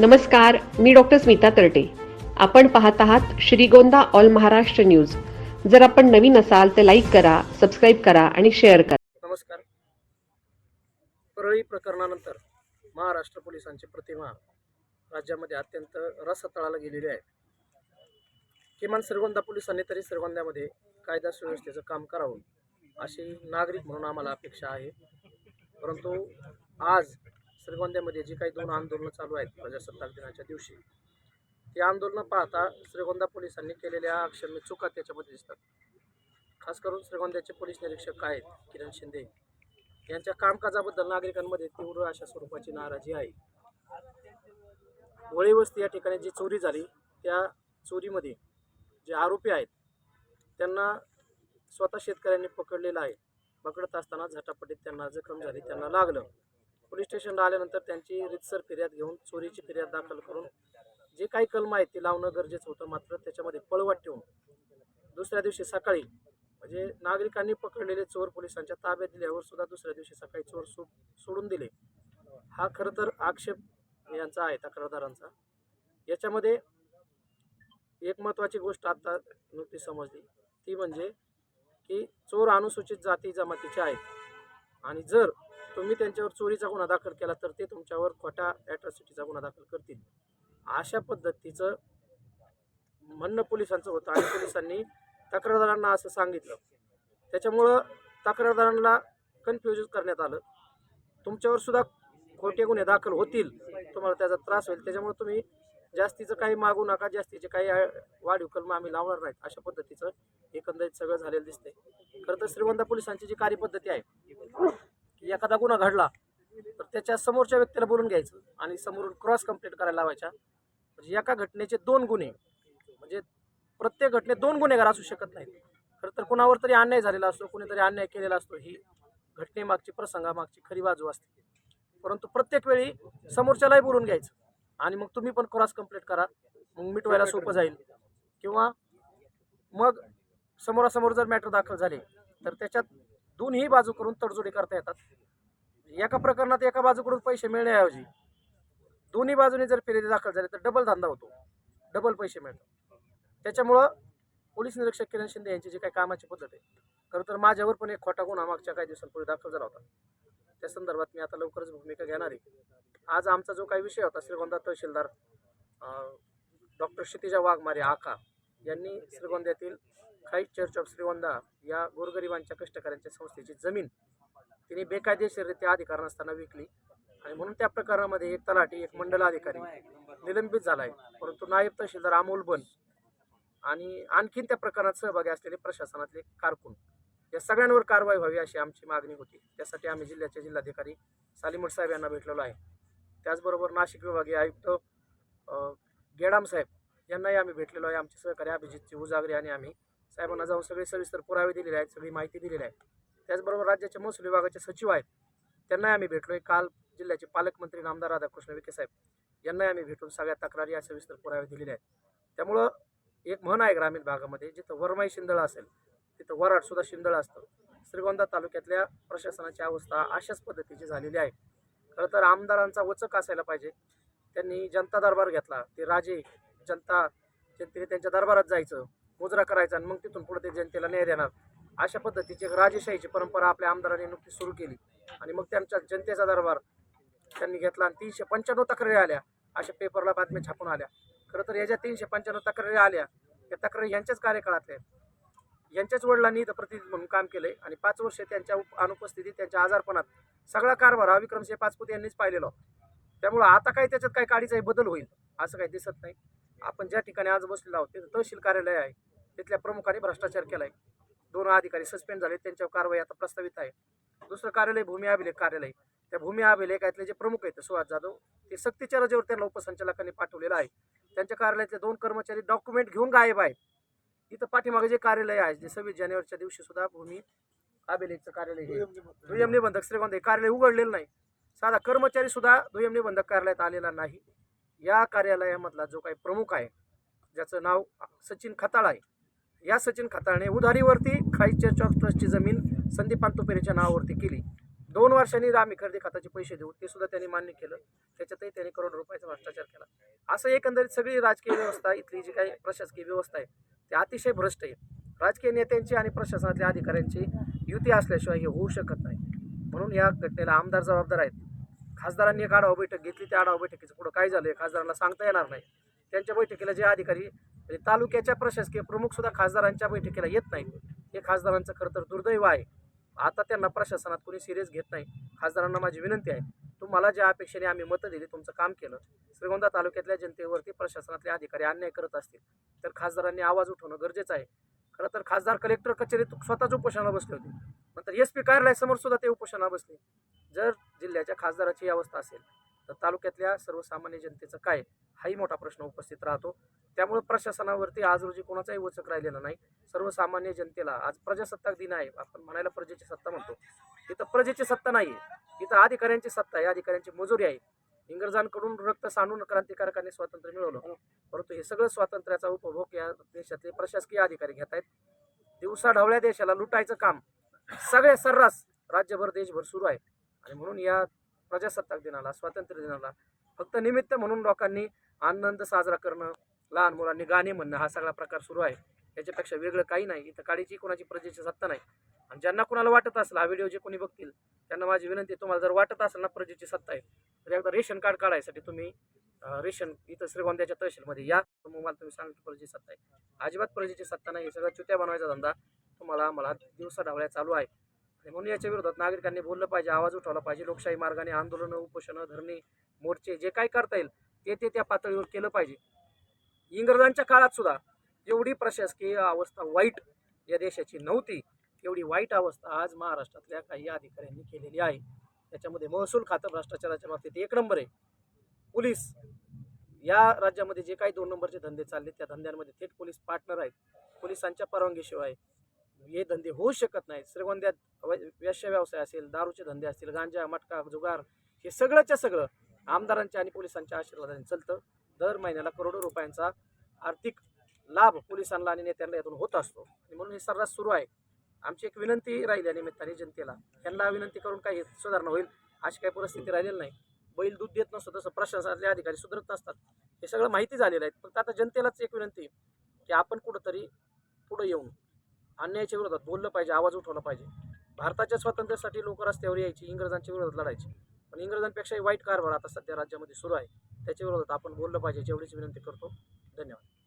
नमस्कार मी डॉक्टर स्मिता तरटे. आपण पाहत आहात श्रीगोंदा ऑल महाराष्ट्र न्यूज. जर आपण नवीन असाल तर लाईक करा सबस्क्राईब करा आणि शेअर करा. नमस्कार. परळी प्रकरणानंतर महाराष्ट्र पोलिसांची प्रतिमा राज्यामध्ये अत्यंत रसतळाला गेलेली आहे. किमान श्रीगोंदा पोलिसांनी तरी श्रीगोंद्यामध्ये कायदा सुव्यवस्थेचं काम करावं अशी नागरिक म्हणून आम्हाला अपेक्षा आहे. परंतु आज श्रीगोंद्यामध्ये जी काही दोन आंदोलनं चालू आहेत प्रजासत्ताक दिनाच्या दिवशी ती आंदोलनं पाहता श्रीगोंदा पोलिसांनी केलेल्या अक्षम्य चुका त्याच्यामध्ये दिसतात. खास करून श्रीगोंद्याचे पोलीस निरीक्षक आहेत? किरण शिंदे. यांच्या कामकाजाबद्दल नागरिकांमध्ये तीव्र अशा स्वरूपाची नाराजी आहे. वळी वस्ती या ठिकाणी जी चोरी झाली त्या चोरीमध्ये जे आरोपी आहेत त्यांना स्वतः शेतकऱ्यांनी पकडलेलं आहे. पकडत असताना झटापटीत त्यांना जखम झाली त्यांना लागलं. पोलीस स्टेशनला आल्यानंतर त्यांची रितसर फिर्याद घेऊन चोरीची फिर्याद दाखल करून जे काही कलम आहेत ते लावणं गरजेचं होतं मात्र त्याच्यामध्ये पळवाट ठेवून दुसऱ्या दिवशी सकाळी म्हणजे नागरिकांनी पकडलेले चोर पोलिसांच्या ताब्यात दिल्यावर सुद्धा दुसऱ्या दिवशी सकाळी चोर सो सोडून दिले. हा खरं तर आक्षेप यांचा आहे तक्रारदारांचा. याच्यामध्ये एक महत्त्वाची गोष्ट आता नुकती समजली. ती म्हणजे की चोर अनुसूचित जाती जमातीचे आहेत. आणि जर तुम्ही त्यांच्यावर चोरीचा गुन्हा दाखल केला तर ते तुमच्यावर खोट्या ॲट्रॉसिटीचा गुन्हा दाखल करतील. अशा पद्धतीचं म्हणणं पोलिसांचं होतं आणि पोलिसांनी तक्रारदारांना असं सांगितलं. त्याच्यामुळं तक्रारदारांना कन्फ्युज करण्यात आलं. तुमच्यावर सुद्धा खोटे गुन्हे दाखल होतील. तुम्हाला त्याचा त्रास होईल. त्याच्यामुळे तुम्ही जास्तीचं काही मागू नका. जास्तीचे काही वाढीव कलम आम्ही लावणार नाहीत. अशा पद्धतीचं एकंदरीत सगळं झालेलं दिसतंय. खरं तर श्रीगोंदा पोलिसांची जी कार्यपद्धती आहे की एखादा गुन्हा घडला तर त्याच्या समोरच्या व्यक्तीला बोलून घ्यायचं आणि समोरून क्रॉस कंप्लेंट करायला लावायच्या. म्हणजे एका घटनेचे दोन गुन्हे म्हणजे प्रत्येक घटनेत दोन गुन्हेगार असू शकत नाहीत. खरं तर कुणावर तरी अन्याय झालेला असतो कुणीतरी अन्याय केलेला असतो ही घटनेमागची प्रसंगामागची खरी बाजू असते. परंतु प्रत्येक वेळी समोरच्यालाही बोलून घ्यायचं आणि मग तुम्ही पण क्रॉस कंप्लीट करा मग मिटवायला सोपं जाईल. किंवा मग समोरासमोर जर मॅटर दाखल झाले तर त्याच्यात दोन्ही बाजू करून तडजोडी करता येतात. एका प्रकरणात एका बाजूकडून पैसे मिळण्याऐवजी दोन्ही बाजूने जर फिर्यादी दाखल झाली तर डबल धंदा होतो. डबल पैसे मिळतात. त्याच्यामुळं पोलीस निरीक्षक किरण शिंदे यांची जी काही कामाची पद्धत आहे खरं तर माझ्यावर पण एक खोटा गुन्हा मागच्या काही दिवसांपूर्वी दाखल झाला होता. त्या संदर्भात मी आता लवकरच भूमिका घेणार आहे. आज आमचा जो काही विषय होता श्रीगोंदा तहसीलदार डॉक्टर क्षितिजा वाघमारे आका यांनी श्रीगोंद्यातील ख्राईस्ट चर्च ऑफ श्रीवंदा या गोरगरिबांच्या कष्टकऱ्यांच्या संस्थेची जमीन तिने बेकायदेशीररित्या अधिकार नसताना विकली. आणि म्हणून त्या प्रकरणामध्ये एक तलाठी एक मंडल अधिकारी निलंबित झाला आहे. परंतु नायब तहसीलदार अमोल बन आणि आणखीन त्या प्रकरणात सहभागी असलेले प्रशासनातले कारकून. या सगळ्यांवर कारवाई व्हावी अशी आमची मागणी होती. त्यासाठी आम्ही जिल्ह्याचे जिल्हाधिकारी सालीमठ साहेब यांना भेटलेलो आहे. त्याचबरोबर नाशिक विभागीय आयुक्त गेडाम साहेब यांनाही आम्ही भेटलेलो आहे. आमचे सहकारी अभिजितची उजागरे आणि आम्ही साहेबांना जाऊन सगळे सविस्तर पुरावे दिलेले आहेत सगळी माहिती दिलेली आहे. त्याचबरोबर राज्याचे महसूल विभागाचे सचिव आहेत. त्यांनाही आम्ही भेटलो आहे काल जिल्ह्याचे पालकमंत्री नामदार राधाकृष्ण विखे साहेब यांनाही आम्ही भेटून सगळ्या तक्रारी या सविस्तर पुरावे दिलेले आहेत. त्यामुळं एक म्हण आहे ग्रामीण भागामध्ये जिथं वरमाई शिंदळ असेल तिथं वराडसुद्धा शिंदळ असतं. श्रीगोंदा तालुक्यातल्या प्रशासनाची अवस्था अशाच पद्धतीची झालेली आहे. खरं तर आमदारांचा वचक असायला पाहिजे. त्यांनी जनता दरबार घेतला. ते राजे जनता जनतेने त्यांच्या दरबारात जायचं. मुजरा करायचा आणि मग तिथून पुढे ते जनतेला न्याय देणार. अशा पद्धतीची एक राजेशाहीची परंपरा आपल्या आमदारांनी नुकतीच सुरू केली. आणि मग त्यांच्या जनतेचा दरबार त्यांनी घेतला आणि तीनशे पंच्याण्णव तक्रारी आल्या. अशा पेपरला बातम्या छापून आल्या. खरं तर याच्या तीनशे पंच्याण्णव तक्रारी आल्या या तक्रारी यांच्याच कार्यकाळातल्या आहेत. यांच्याच वडिलांनी इथं प्रतिनिधी म्हणून काम केलंय आणि पाच वर्ष त्यांच्या उप- अनुपस्थितीत त्यांच्या आजारपणात सगळा कारभार हा विक्रमसिंह पाचपुते यांनीच पाहिलेला त्यामुळं आता काही त्याच्यात काही काडीचाही बदल होईल असं काही दिसत नाही. आपण ज्या ठिकाणी आज बसलेलो आहोत तिथं तहसील कार्यालय आहे. तिथल्या प्रमुखाने भ्रष्टाचार केलाय. दोन अधिकारी सस्पेंड झाले त्यांच्यावर कारवाई आता प्रस्तावित आहे. दुसरं कार्यालय भूमी अभिलेख कार्यालय. त्या भूमी अभिलेखातले जे प्रमुख आहेत सुहास जाधव ते सक्तीच्या रजेवर त्यांना उपसंचालकांनी पाठवलेलं आहे. त्यांच्या कार्यालयातले दोन कर्मचारी डॉक्युमेंट घेऊन गायब आहेत. इथं पाठीमागे जे कार्यालय आहे जे सव्वीस जानेवारीच्या दिवशी सुद्धा भूमी अभिलेखचं कार्यालय हे दुय्यम निबंधक श्रीगोंदा हे कार्यालय उघडलेलं नाही. साधा कर्मचारी सुद्धा दुय्यम निबंधक कार्यालयात आलेला नाही. या कार्यालयामधला जो काही प्रमुख आहे ज्याचं नाव सचिन खताळ आहे या सचिन खताळने उधारीवरती खाई चर्च ऑफ ट्रस्टची जमीन संदीपान पांतोपेरेच्या नावावरती केली. दोन वर्षांनी आम्ही खरेदी खताचे पैसे देऊ ते सुद्धा त्यांनी मान्य केलं. त्याच्यातही त्यांनी करोड रुपयाचा भ्रष्टाचार केला. असं एकंदरीत सगळी राजकीय व्यवस्था इथली जी काही प्रशासकीय व्यवस्था आहे ती अतिशय भ्रष्ट आहे. राजकीय नेत्यांची आणि प्रशासनातल्या अधिकाऱ्यांची युती असल्याशिवाय हे होऊ शकत नाही. म्हणून या घटनेला आमदार जबाबदार आहेत. खासदारांनी एक आढावा बैठक घेतली. त्या आढावा बैठकीचं पुढं काय झालं खासदारांना सांगता येणार नाही. त्यांच्या बैठकीला जे अधिकारी आणि तालुक्याच्या प्रशासकीय प्रमुख सुद्धा खासदारांच्या बैठकीला येत नाही हे खासदारांचं खरं तर दुर्दैव आहे. आता त्यांना प्रशासनात कोणी सिरियस घेत नाही. खासदारांना माझी विनंती आहे तुम्हाला ज्या अपेक्षेने आम्ही मतं दिली तुमचं काम केलं श्रीगोंदा तालुक्यातल्या जनतेवरती प्रशासनातले अधिकारी अन्याय करत असतील तर खासदारांनी आवाज उठवणं गरजेचं आहे. खरं तर खासदार कलेक्टर कचेरीत स्वतःच उपोषणाला बसले होते. नंतर एस पी कार्यालयासमोर सुद्धा ते उपोषणाला बसले. जर जिल्ह्याच्या खासदाराची अवस्था असेल तर तालुक्यातल्या सर्वसामान्य जनतेचं काय हाही मोठा प्रश्न उपस्थित राहतो. त्यामुळे प्रशासनावरती आज रोजी कोणाचाही वचक राहिलेला नाही. सर्वसामान्य जनतेला आज प्रजासत्ताक दिन आहे. आपण म्हणायला प्रजेची सत्ता म्हणतो. इथं प्रजेची सत्ता नाही आहे इथं अधिकाऱ्यांची सत्ता आहे. अधिकाऱ्यांची मजुरी आहे. इंग्रजांकडून रक्त सांडून क्रांतिकारकांनी स्वातंत्र्य मिळवलं. परंतु हे सगळं स्वातंत्र्याचा उपभोग या देशातले प्रशासकीय अधिकारी घेत आहेत. दिवसा ढवळ्या देशाला लुटायचं काम सगळे सर्रास राज्यभर देशभर सुरू आहे. आणि म्हणून या प्रजासत्ताक दिनाला स्वातंत्र्य दिनाला. फक्त निमित्त म्हणून लोकांनी आनंद साजरा करणं लहान मुलांनी गाणे म्हणणं हा सगळा प्रकार सुरू आहे. याच्यापेक्षा वेगळं काही नाही. इथं काळीची कोणाची प्रजेची सत्ता नाही. आणि ज्यांना कुणाला वाटत असेल हा व्हिडिओ जे कोणी बघतील त्यांना माझी विनंती आहे, तुम्हाला जर वाटत असेल ना प्रजेची सत्ता आहे तर एकदा रेशन कार्ड काढायसाठी तुम्ही रेशन इथं श्रीगोंद्याच्या तहसीलमध्ये या. मला तुम्ही सांगा की प्रजेची सत्ता आहे. अजिबात प्रजेची सत्ता नाही. सगळ्या सगळं चुत्या बनवायचा धंदा तुम्हाला मला दिवसा ढावळ्या चालू आहे. आणि म्हणून याच्या विरोधात नागरिकांनी बोललं पाहिजे आवाज उठवला पाहिजे. लोकशाही मार्गाने आंदोलनं उपोषणं धरणे मोर्चे जे काही करता येईल ते ते त्या पातळीवर केलं पाहिजे. इंग्रजांच्या काळात सुद्धा एवढी प्रशासकीय अवस्था वाईट या देशाची नव्हती. एवढी वाईट अवस्था आज महाराष्ट्रातल्या काही अधिकाऱ्यांनी केलेली आहे. त्याच्यामध्ये महसूल खातं भ्रष्टाचाराच्या बाबतीत एक नंबर आहे. पोलीस या राज्यामध्ये जे काही दोन नंबरचे धंदे चालले त्या धंद्यांमध्ये थेट पोलीस पार्टनर आहेत. पोलिसांच्या परवानगीशिवाय हे धंदे होऊ शकत नाहीत. श्रीगोंद्यात व- व्यवसाय असेल दारूचे धंदे असतील गांजा मटका जुगार हे सगळंच्या सगळं आमदारांच्या आणि पोलिसांच्या आशीर्वादाने चालतं. दर महिन्याला करोडो रुपयांचा आर्थिक लाभ पोलिसांना आणि नेत्यांना यातून होत असतो. आणि म्हणून हे सर्रास सुरू आहे. आमची एक विनंती राहील या निमित्ताने जनतेला. त्यांना विनंती करून काही सुधारणा होईल अशी काही परिस्थिती राहिलेली नाही. बैल दूध देत नसतो तसं प्रशासनातले अधिकारी सुधरत नसतात. हे सगळं माहिती झालेलं आहे. फक्त आता जनतेलाच एक विनंती की आपण कुठंतरी पुढं येऊन अन्यायाच्या विरोधात बोललं पाहिजे आवाज उठवला पाहिजे. भारताच्या स्वातंत्र्यासाठी लोक रस्त्यावर यायची इंग्रजांच्या विरोधात लढायची. पण इंग्रजांपेक्षाही वाईट कारभार आता सध्या राज्यामध्ये सुरू आहे. त्याच्या विरोधात आपण बोललं पाहिजे जेवढीच विनंती करतो. धन्यवाद.